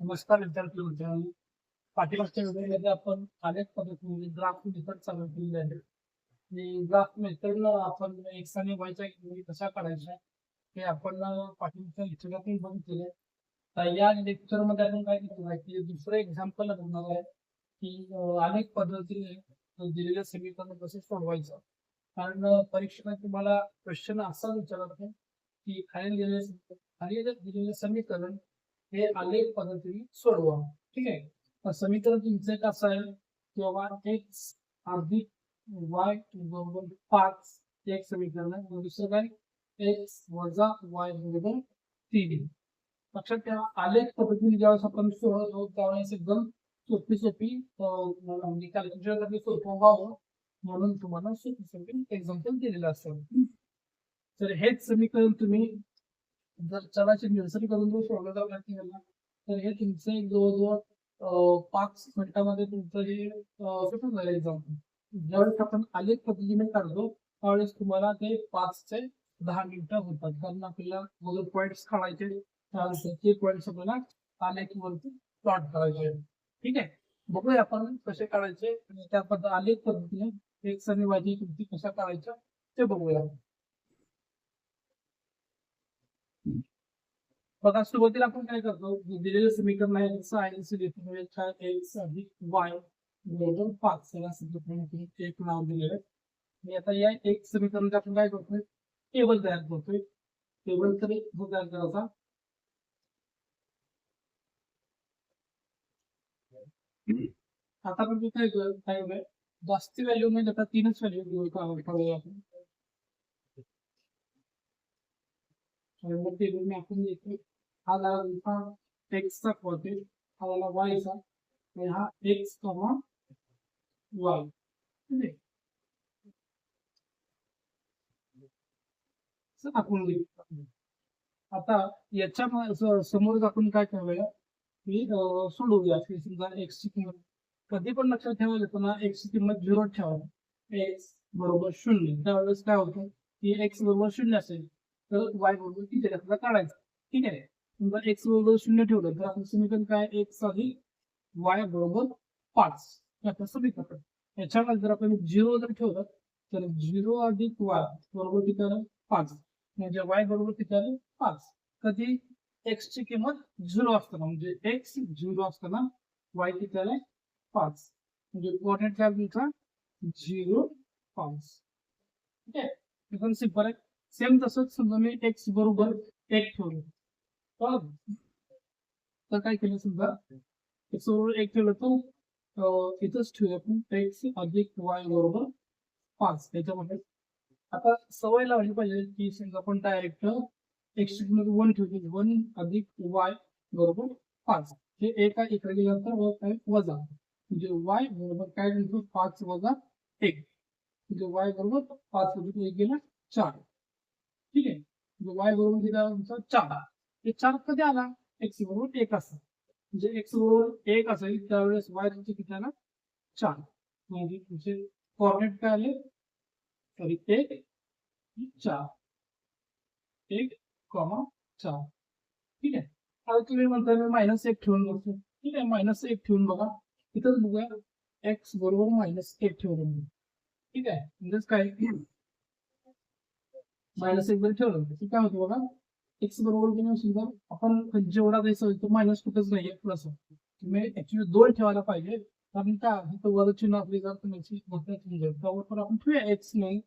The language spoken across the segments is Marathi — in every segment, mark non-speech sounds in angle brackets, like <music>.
नमस्कार विद्यार्थी मित्रांनो पाठीमागच्या व्हिडिओमध्ये आपण अनेक पद्धतीने ग्राफ मेथड चालू केलेली आहे आणि ग्राफ मेथड आपण एक्स आणि वायच्या कशा काढायच्या हे आपण पाठीमागच्या लेक्चरातून बघितलेले केले. तर या लेक्चरमध्ये आपण काय केलं आहे की दुसरं एक्झाम्पल बघणार आहे की अनेक पद्धतीने दिलेलं समीकरण कसे सोडवायचं. कारण अं, परीक्षेला तुम्हाला क्वेश्चन असा विचारत आहे की खाली दिलेले खाली दिलेलं समीकरण हे अनेक पद्धतीने सोडवा ठीक आहे? समीकरण तुमचं कसं आहे की बाबा एक्स अधिक वाय बरोबर पाच एक समीकरण आहे. दुसरं काय? एक्स वजा वाय बरोबर तीन. लक्षात ठेवा अनेक पद्धतीने ज्यावेळेस आपण सोडवतो त्यावेळेस एकदम सोपी सोपी अं, म्हणजे सोपं व्हावं म्हणून तुम्हाला सोपी सोपी एक्झाम्पल दिलेलं असेल. तर हेच समीकरण तुम्ही जर चलाचे निरसन करून जर सोडलं जाऊ लागते ह्याला तर हे तुमचं एक जवळजवळ पाच मिनिटामध्ये तुमचं हे सुटून जाईल एक्झाम ज्यावेळेस आपण अनेक पद्धतीने काढतो त्यावेळेस तुम्हाला ते पाच ते दहा मिनिटं होतात. कारण आपल्याला वगैरे पॉईंट्स काढायचे त्यानंतर ते पॉईंट्स आपल्याला आलेखवरती प्लॉट करायचे. ठीक आहे? बघूया आपण कसे काढायचे आणि त्या पद्धत अनेक पद्धतीने एक आणि वाजी कशा काढायच्या ते बघूया. बघा सुरुवातीला आपण काय करतो? दिलेलं समीकरण आहे जसं आहे असं घेतो एक्स अधिक वाय बरोबर पाच. या समीकरणातून एक नाव दिलेलं आहे. आणि आता या एक समीकरणात आपण काय करतोय? टेबल तयार करतोय. टेबल तरी जो तयार करायचा. आता आपण काय काय जास्ती व्हॅल्यू म्हणजे आता तीनच व्हॅल्यू घेऊ आपण. मग टेबल में आपण देतो हा झाला एक्सचा क्वार्टर हा झाला वायचा आणि हा एक्स वाय ठीक आहे? आपण लिहू. आता याच्या समोर आपण काय करूया की सोडवूया. की समजा एक्स ची किंमत. कधी पण लक्षात ठेवायला येताना एक्स ची किंमत झिरो ठेवा एक्स बरोबर शून्य. त्यावेळेस काय होतं? की एक्स बरोबर शून्य असेल. तर वाय बरोबर किती आपल्याला काढायचं? ठीक आहे? समजा एक्स बरोबर शून्य ठेवलं तर आपण समीकरण काय? एक्स अधिक वाय बरोबर पाच. हे आपलं समीकरण याच्यावर जर आपण झिरो जर ठेवलं तर झिरो अधिक वाय बरोबर किती आलं पाच. म्हणजे वाय बरोबर किती आलं पाच कधी एक्स ची किंमत झिरो असताना म्हणजे एक्स झिरो असताना वाय किती आलं पाच. म्हणजे कोऑर्डिनेट काय तुमचा झिरो पाच. ठीक आहे? एकदम सिंपल आहे. सेम तसंच समजा मी एक्स बरोबर एक ठेवलं. तर काय केलं समजा? एक्स बरोबर एक ठेवलं तर इथंच ठेवूया आपण. एक्स अधिक वाय बरोबर पाच. त्याच्यामध्ये आता सवय लावली पाहिजे की समजा आपण डायरेक्ट एक्समध्ये वन ठेवली. वन अधिक वाय बरोबर पाच. हे एका इकडे गेल्यानंतर व काय? वजा. म्हणजे वाय बरोबर काय? म्हणतो पाच वजा एक. म्हणजे वाय बरोबर पाच वजा एक गेला चार. ठीक आहे. वाय बरोबर किती आला तुमचा चार. हे चार कधी आला? एक्स बरोबर एक असा म्हणजे एक्स बरोबर एक असेल त्यावेळेस वाय तुमचे किती आला? चार. म्हणजे तुमचे कॉर्डिनेट काय आले? सॉरी एक चार. एक कॉमा चार. ठीक आहे. आता तुम्ही म्हणताय मी मायनस एक ठेवून बघतो. ठीक आहे मायनस एक ठेवून बघा. इथंच बघूया. एक्स बरोबर मायनस एक ठेवून ठीक आहे. म्हणजेच काय? मायनस एक जर ठेवलं की काय होतं बघा एक्स बरोबर की सुद्धा आपण जेवढा द्यायचा तो मायनस कुठेच नाहीये प्लस तुम्ही ऍक्च्युली दोन ठेवायला पाहिजे कारण का इथं वरच चिन्ह आपली जर तुम्ही त्यावर पण आपण ठेवूया एक्स नाही.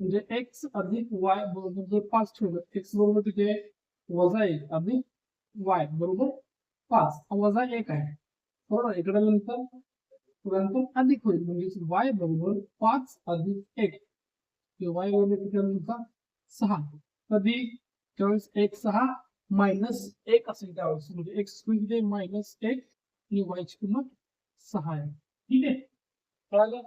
म्हणजे एक्स अधिक वाय बरोबर जर पाच ठेवलं एक्स बरोबर तिथे वजा एक अधिक वाय बरोबर पाच वजा एक आहे. बरोबर? इकडे नंतर नंतर अधिक होईल म्हणजे वाय बरोबर पाच अधिक एक. वाय बरोबर तुमचा सहा. कधी? त्यावेळेस एक सहा मायनस एक असेल त्यावेळेस म्हणजे एक्स किती मायनस एक आणि वायची किंमत सहा आहे. ठीक आहे? कळालं?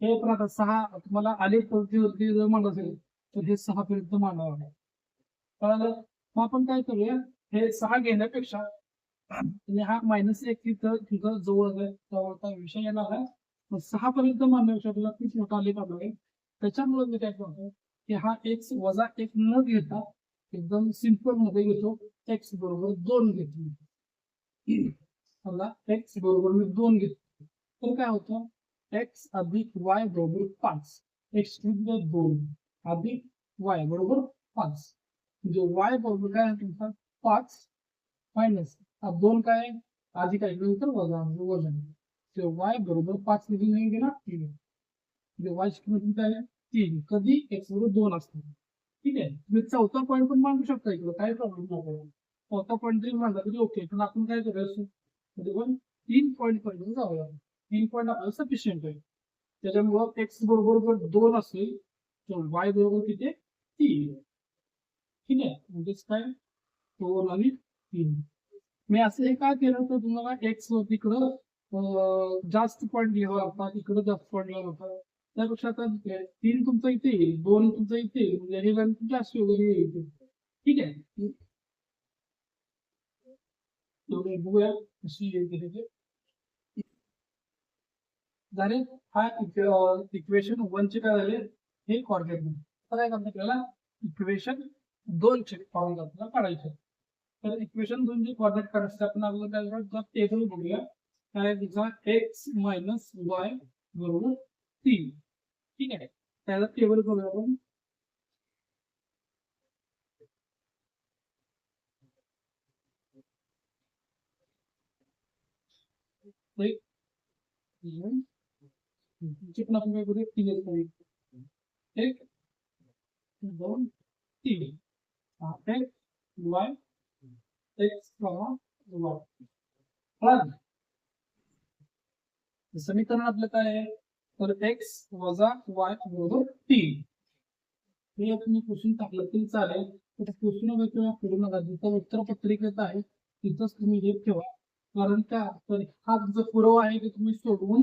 हे पण आता सहा तुम्हाला आले वरती जर मांडत असेल तर हे सहा पर्यंत मांडावं आहे कळालं? मग आपण काय करूया? हे सहा घेण्यापेक्षा आणि हा मायनस एक तिथं तिथं जवळ आहे जवळचा विषय येणार आहे. सहा पर्यंत मांडण्यापेक्षा आपल्याला खूप मोठा आले पाहिजे. आहे त्याच्यामुळे मी काय करतो की हा एक्स वजा एक न घेता एकदम सिंपल मध्ये घेतो. एक्स बरोबर दोन घेतो. समजा एक्स बरोबर मी दोन घेतो. तर काय होतं? एक्स अधिक वाय बरोबर पाच. एक्स दोन. अधिक वाय बरोबर पाच. म्हणजे वाय बरोबर काय तुमचा? पाच. मायनस दोन काय आहे? अधिक आहे. नंतर वजा. वज़न वाय बरोबर पाच नाही गेला म्हणजे वाय ची किंमत किती आहे? तीन कधी? एक्स बरोबर दोन असतात ठीक आहे? तुम्ही चौथा पॉईंट पण मांडू शकता इकडे. काय प्रॉब्लेम नाही चौथा पॉईंट जरी मांडला तरी ओके पण आपण काय करायचं म्हणजे पण तीन पॉईंट पर्यंत जाऊया. तीन पॉईंट आपल्याला सफिशियंट आहे. त्याच्यामुळं एक्स बरोबर दोन असेल तर वाय बरोबर किती तीन. ठीक आहे? म्हणजेच काय? दोन आणि तीन. मी असं हे काय केलं? तर तुम्हाला एक्स तिकडं जास्त पॉईंट लिहावा लागतात. इकडं जास्त पॉईंट लिहावा लागतात. त्यापेक्षा आता तीन तुमचा इथे येईल दोन तुमचा इथे येईल. म्हणजे जास्त वगैरे येईल ठीक आहे? एवढे बघूया कशी येईल ते झाले? हा इक्वेशन वन चे काय झाले? हे कॉर्डिनेट आता काय करतात आपल्याला? इक्वेशन दोनचे फॉर्म आपल्याला काढायचे. तर इक्वेशन दोन चे कॉर्डिनेट काढायचे आपण आपल्याला काय करतो बघूया. काय तुझा एक्स मायनस वाय बरोबर तीन. ठीक आहे. त्याला टेबल करूया आपण. पण आपण काय करूया? तीन एक दोन तीन. हा, वाय एक्स वाय कळालं? समीकरण आपलं काय आहे? तर एक्स वजा वाय बरोबर तीन. हे तुम्ही पुसून टाकलं तरी चालेल. तर वगैरे किंवा फिरू नका जिथं उत्तरपत्रिकेत आहे तिथंच तुम्ही हे ठेवा. कारण त्या तर हा जो पुरावा आहे ते तुम्ही सोडवून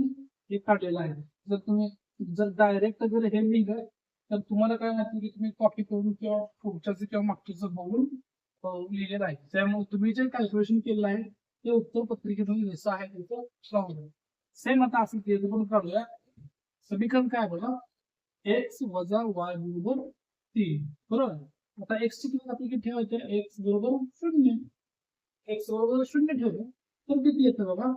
हे काढलेला आहे. जर तुम्ही जर डायरेक्ट जर हे लिहिलं तर तुम्हाला काय माहिती की तुम्ही कॉपी करून किंवा पुढच्याचं किंवा मागच्याचं बघून लिहिलेलं आहे. त्यामुळे तुम्ही जे कॅल्क्युलेशन केलेलं आहे ते उत्तर पत्रिकेतून जसं आहे. त्याचं सेम आता असं ते पण काढूया. समीकरण काय बघा? एक्स वजा वाय बरोबर तीन. बरोबर? आता एक्स ची किंमत आपली किती ठेवायची? एक्स बरोबर शून्य. एक्स बरोबर शून्य ठेवलं तर किती येतं बघा?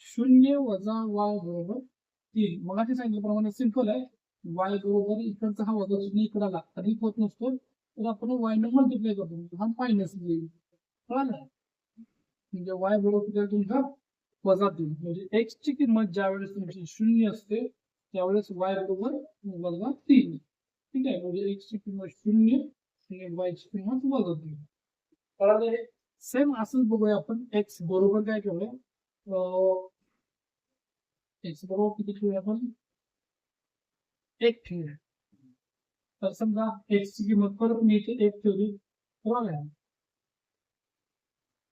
शून्य वजा वाय बरोबर तीन. मग सांगितल्याप्रमाणे सिंपल आहे. वाय बरोबर इकडचा हा वजा शून्य इकडे आला तरी होत नसतो. तर आपण वाय ने मल्टिप्लाय करतो. हा मायनस येईल. कळालं? म्हणजे वाय बरोबर तुमचा? वजा तीन. म्हणजे एक्स ची किंमत ज्या वेळेस तुमची शून्य असते त्यावेळेस वाय बरोबर वजा तीन. ठीक आहे म्हणजे एक्स ची किंमत शून्य आणि वाय ची किंमत वजा तीन. सेम असंच बघूया आपण. एक्स बरोबर काय ठेवूया एक्स बरोबर किती ठेवूया आपण? एक ठेवूया तर समजा एक्स ची किंमत परत मी इथे एक ठेवली बरोबर आहे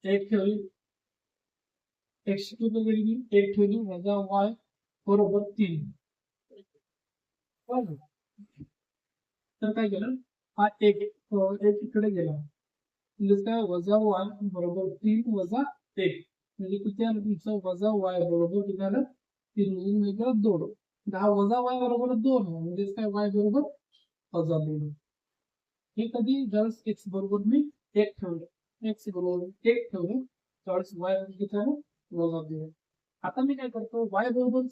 एक ठेवली. एक्स ची किंमत एक ठेवली वजा वाय बरोबर तीन. तर काय केलं? हा एक एक इकडे गेला. म्हणजे काय? वजा वाय बरोबर तीन वजा एक. म्हणजे किती आलं तुमचं? वजा वाय बरोबर किती आलं? तीन. म्हणजे वेगळं दोन. दहा वजा वाय बरोबर दोन. म्हणजे काय? वाय बरोबर वजा दोन. हे कधी? ज्यावेळेस एक्स बरोबर मी एक ठेवलं. एक्स बरोबर एक ठेवलं. त्यावेळेस वाय किती आलं? वजा दोन. आता मी काय करतो? वाय बरोबर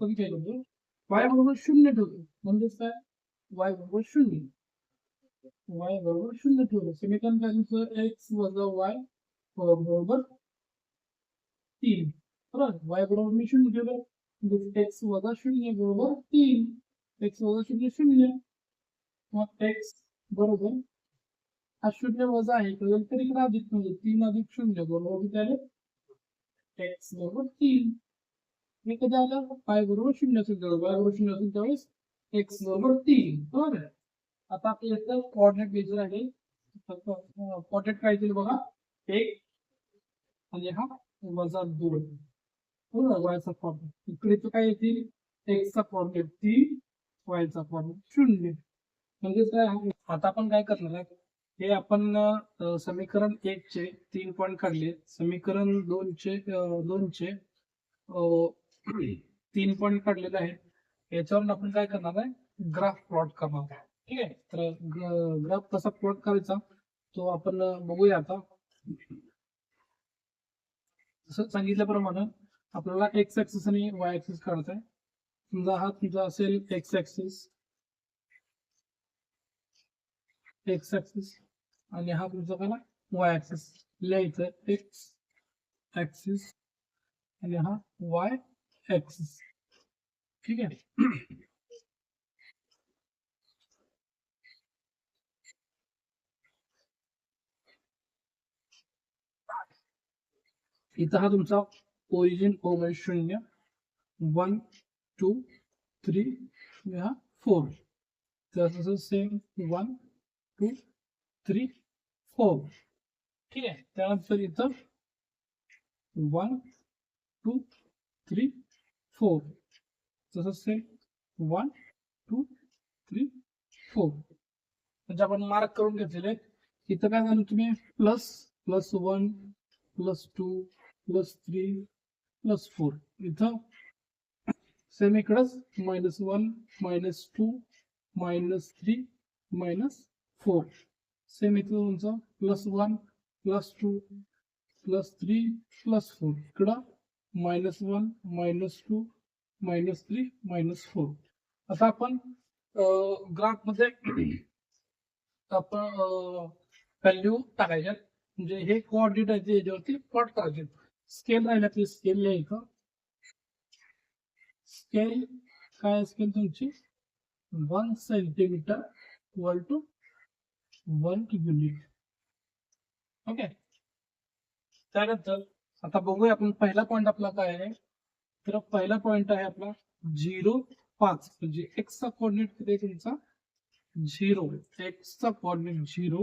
ठेवतो इथं मी काय करतो वाय बरोबर शून्य ठेवतो म्हणजेच काय वाय बरोबर शून्य वाय बरोबर शून्य ठेवलं समीकरण काय तुमचं एक्स वजा वाय बरोबर तीन बरोबर वाय बरोबर मी शून्य ठेवलं म्हणजे एक्स वजा शून्य बरोबर तीन एक्स वजा शून्य शून्य मग एक्स बरोबर हा शून्य वजा आहे तर तरी इकडे अधिक म्हणजे तीन अधिक शून्य बरोबर किती आलं एक्स बरोबर तीन मी कधी आलं? पाय बरोबर शून्य असेल त्यावेळेस वाय बरोबर शून्य असेल त्यावेळेस एक्स बरोबर तीन बरोबर आता आपल्या इथं कोऑर्डिनेट घ्यायचं आहे. कॉर्डिनेट काय येतील बघा? एक आणि हा वजा दोन. बरोबर वायचा कॉर्डिनेट इकडे तर काय येतील? एक्सचा कॉर्डिनेट तीन वायचा कॉर्डिनेट शून्य. म्हणजे काय आहे? आता आपण काय करणार आहे? हे आपण समीकरण एक चे तीन पॉईंट काढले. समीकरण दोनचे दोनचे <clears throat> तीन पॉईंट काढलेले आहेत. याच्यावरून आपण काय करणार आहे? ग्राफ प्लॉट करणार ठीक आहे? तर ग्राफ कसा प्लॉट करायचा? तो आपण बघूया आता. जसं सांगितल्याप्रमाणे आपल्याला एक्स ऍक्सिस आणि वाय ऍक्सिस काढायचा आहे समजा हा तुमचा असेल एक्स ऍक्सिस एक्स ऍक्सिस आणि हा तुमचा काय वाय ऍक्सिस लिहायचं एक्स ऍक्सिस आणि हा वाय ऍक्सिस ठीक आहे. इथं हा तुमचा ओरिजिन ओ म्हणजे शून्य. वन टू थ्री हा फोर तसं same one two three four ठीक आहे. त्यानंतर इथं वन टू थ्री फोर. तसं same one two three four म्हणजे आपण मार्क करून घेतलेले. आहेत. इथं काय झालं तुम्ही? Plus plus one plus two plus three plus four इथं same इकडंच. Minus one minus two minus three minus four same इथं तुमचं. Plus one plus two plus three plus four इकडं minus one minus two minus three minus four आता आपण ग्राफमध्ये <clears throat> आपण व्हॅल्यू टाकायच्या म्हणजे हे कोऑर्डिनेट आहे याच्यावरती प्लॉट करायचे. स्केल राहिला ते स्केल लिहायचं. स्केल काय स्केल तुमची? One centimetre equal to one unit okay त्यानंतर आता बघूया आपण पहिला पॉइंट आपला काय आहे? तर पहिला पॉइंट आहे आपला झिरो पाच. म्हणजे एक्सचा कोऑर्डिनेट किती आहे तुमचा? झिरो. एक्सचा कोऑर्डिनेट झिरो.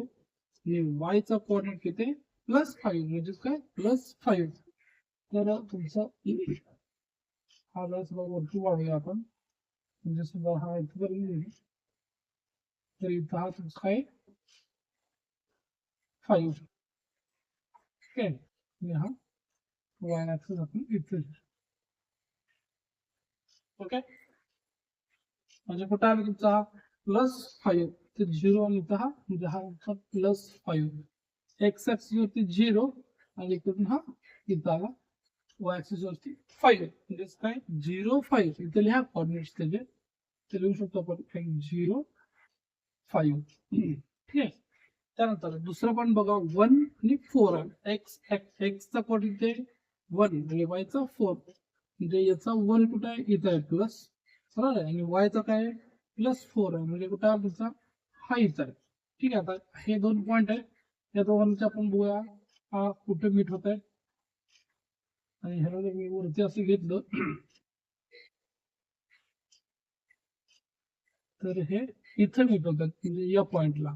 आणि वायचा कोऑर्डिनेट किती प्लस फाईव्ह म्हणजे काय? प्लस फाईव्ह तर तुमचा हा लस सुद्धा वरती वाढूया आपण. म्हणजे सुद्धा हा इथपर्यंत तर इथं हा तुमचा काय? फाईव्ह ठीक आहे हा वाय आपण इथे ओके म्हणजे कुठं आलं तुमचा हा प्लस फाईव्ह ते झिरो आणि इथं हा म्हणजे हा तुमचा प्लस फाईव्ह एक्स ऍक्सिस वरती झिरो आणि इकडून हा इथं आला वाय ऍक्सिस वरती फाईव्ह म्हणजेच काय झिरो फाईव्ह इथे लिहा कॉर्डिनेट्स त्याचे ते लिहू शकतो आपण झिरो फाईव्ह ठीक आहे त्यानंतर दुसरं पण बघा वन आणि फोर एक्स एक्सचा कोऑर्डिनेट वन आणि वायचा फोर म्हणजे याचा वन कुठं आहे? इथं आहे प्लस बरोबर आहे. आणि वायचा काय आहे? प्लस फोर आहे. म्हणजे कुठं आहे? तुमचा हा इथं आहे. ठीक आहे आता हे दोन पॉईंट आहे. या दोघांचे आपण बघूया. हा कुठे मीट होत आहे आणि ह्याला जर मी वरती असं घेतलं तर हे इथं मीट होतात. म्हणजे या पॉइंटला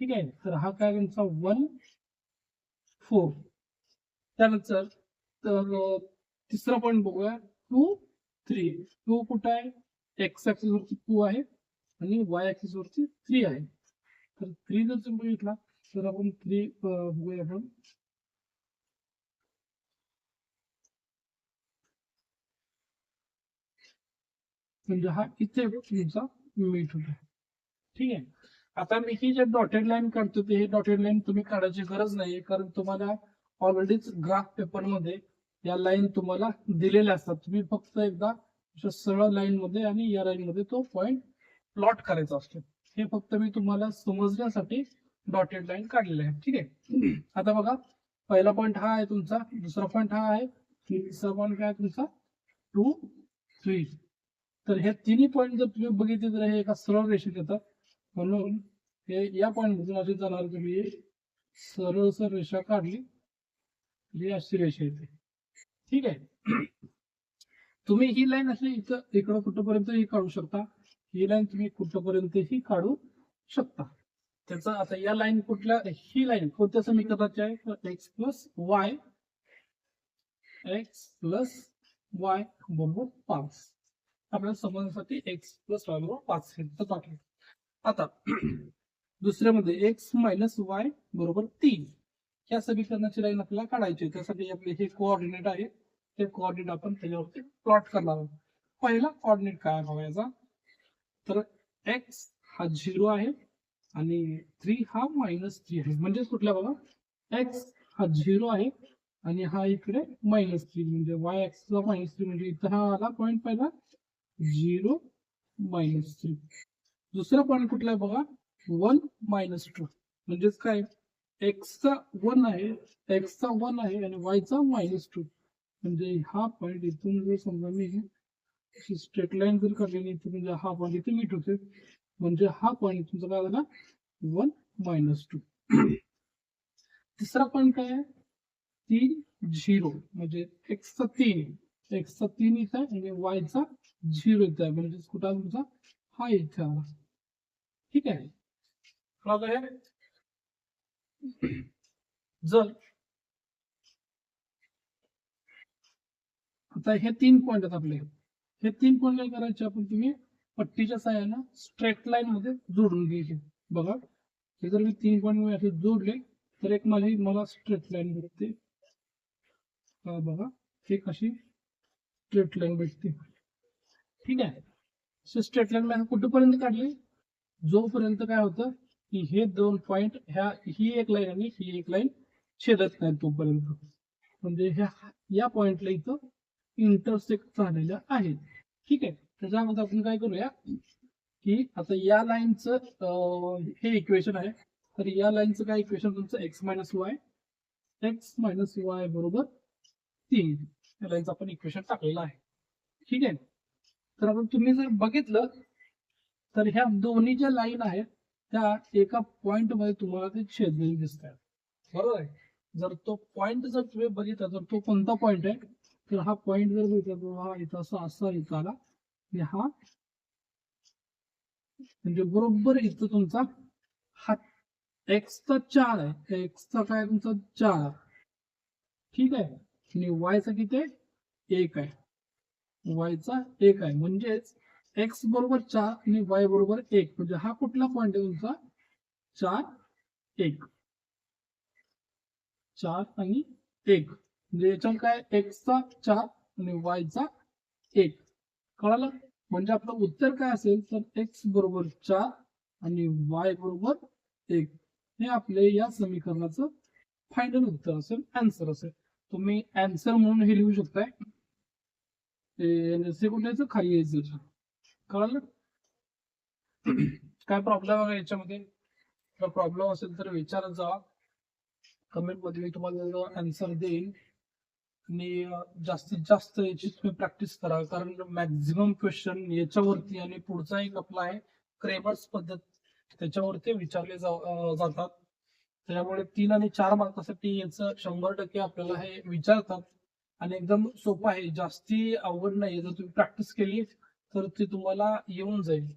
ठीक आहे? तर हा काय तुमचा वन फोर त्यानंतर तर तिसरा पॉईंट बघूया. टू थ्री टू कुठं आहे? एक्स ऍक्सिस वरती टू आहे आणि वाय ऍक्सिस वरती थ्री आहे. तर थ्री जर तुम्ही बघितला तर आपण थ्री बघूया आपण. म्हणजे हा इथे तुमचा मीट होतो ठीक आहे? आता मी ही जे डॉटेड लाईन काढतो ते हे डॉटेड लाईन तुम्ही काढायची गरज नाही कारण तुम्हाला ऑलरेडीच ग्राफ पेपरमध्ये या लाईन तुम्हाला दिलेल्या असतात. तुम्ही फक्त एकदा सरळ लाईन मध्ये आणि या लाईन मध्ये तो पॉइंट प्लॉट करायचा असतो. हे फक्त मी तुम्हाला समजण्यासाठी डॉटेड लाईन काढलेले आहे ठीक आहे? आता बघा पहिला पॉइंट हा आहे तुमचा. दुसरा पॉइंट हा आहे. तिसरा पॉइंट काय आहे तुमचा? टू थ्री तर हे तिन्ही पॉइंट जर तुम्ही बघितले तर हे एका सरळ रेषेत येतात म्हणून हे या पॉइंट मधून असे जाणार तुम्ही सरळ सर रेषा काढली. ही अशी रेषा येते. ठीक आहे. तुम्ही ही लाईन अशी इथं इकडं कुठपर्यंतही काढू शकता? ही लाईन तुम्ही कुठपर्यंतही काढू शकता. त्याचा आता या लाईन कुठल्या ही लाईन कोणत्या समीकरणाची आहे? X plus Y X plus Y बरोबर पाच. आपल्याला समजण्यासाठी एक्स प्लस वाय बरोबर पाच हे टाकले आता दुसऱ्यामध्ये एक्स मायनस वाय बरोबर तीन. या समीकरणाची लाईन आपल्याला काढायची त्यासाठी आपले हे कोऑर्डिनेट आहे ते कोऑर्डिनेट आपण त्याच्यावरती प्लॉट करणार आहोत. पहिला कोऑर्डिनेट काय हवा याचा? तर एक्स हा झिरो आहे आणि थ्री हा मायनस थ्री आहे. म्हणजेच कुठला बघा? एक्स हा झिरो आहे आणि हा इकडे मायनस थ्री म्हणजे वाय एक्स मायनस थ्री म्हणजे इथं हा आला पॉईंट पहिला. झिरो मायनस थ्री दुसरा पॉईंट कुठला आहे बघा? वन मायनस टू म्हणजेच काय? एक्सचा वन आहे एक्सचा वन आहे आणि वायचा मायनस टू म्हणजे हा पॉईंट इथून जर समजा मी स्ट्रेट लाईन जर काढली इथे म्हणजे हा पॉईंट इथे मीट होते म्हणजे हा पॉईंट तुमचा काय झाला वन मायनस टू तिसरा पॉईंट काय आहे तीन झिरो म्हणजे एक्सचा तीन एक्सचा तीन इथं आहे आणि वायचा झिरो इथं आहे म्हणजे कुठं तुमचा हा इथे आला ठीक आहे हे। जर आता हे तीन पॉईंट आहेत आपले. हे तीन पॉईंट काय करायचे आपण तुम्ही? पट्टीच्या साह्यानं स्ट्रेट लाईन मध्ये जोडून घ्यायचे. बघा. हे जर मी तीन पॉईंट असे जोडले तर एक मला मला स्ट्रेट लाईन भेटते. बघा. एक अशी स्ट्रेट लाईन भेटते. ठीक आहे? स्ट्रेट लाईन मी कुठेपर्यंत काढली? जोपर्यंत काय होतं? की हे दोन पॉइंट ह्या ही एक लाईन आणि ही एक लाईन छेदत नाही तोपर्यंत. म्हणजे ह्या या पॉइंटला इथं इंटरसेक्ट झालेल्या आहेत. ठीक आहे. त्याच्यामध्ये आपण काय करूया की आता या लाईनचं हे इक्वेशन आहे. तर या लाईनचं काय इक्वेशन तुमचं? X minus Y X minus Y बरोबर तीन. या लाईनचं आपण इक्वेशन टाकलेलं आहे. ठीक आहे. तर आता तुम्ही जर बघितलं तर ह्या दोन्ही ज्या लाईन आहेत त्या एका पॉइंटमध्ये तुम्हाला ते छेदलेले दिसत आहेत बरोबर आहे? जर तो पॉइंट जर तुम्ही बघितला तर तो कोणता पॉइंट आहे? तर हा पॉइंट जर बघितला तर हा इथं असा असा इथं आला. हा म्हणजे बरोबर इथं तुमचा हा एक्सचा चार आहे. एक्सचा काय तुमचा चार ठीक आहे? आणि वायचा किती आहे? एक आहे. वायचा एक आहे. म्हणजेच एक्स बरोबर चार आणि वाय बरोबर एक. म्हणजे हा कुठला पॉइंट आहे तुमचा? चार एक. चार आणि एक. म्हणजे याच्यात काय एक्सचा चार आणि वायचा एक. कळालं? म्हणजे आपलं उत्तर काय असेल? तर एक्स बरोबर चार आणि वाय बरोबर एक. हे आपले या समीकरणाचं फायनल उत्तर असेल आन्सर असेल. तुम्ही आन्सर म्हणून हे लिहू शकताय. ते यायचं खाली यायचं. कळालं? काय प्रॉब्लेम आहे याच्यामध्ये? प्रॉब्लेम असेल तर विचारत जा. कमेंटमध्ये मी तुम्हाला आन्सर देईल आणि जास्तीत जास्त याची तुम्ही प्रॅक्टिस करा. कारण मॅक्झिमम क्वेश्चन याच्यावरती आणि पुढचा एक आपला आहे क्रेमर्स पद्धत. त्याच्यावरती विचारले जातात. त्याच्यामुळे तीन आणि चार मार्कासाठी याचं शंभर टक्के आपल्याला हे विचारतात. आणि एकदम सोपं आहे. जास्ती अवघड नाही. जर तुम्ही प्रॅक्टिस केली तर ते तुम्हाला येऊन जाईल.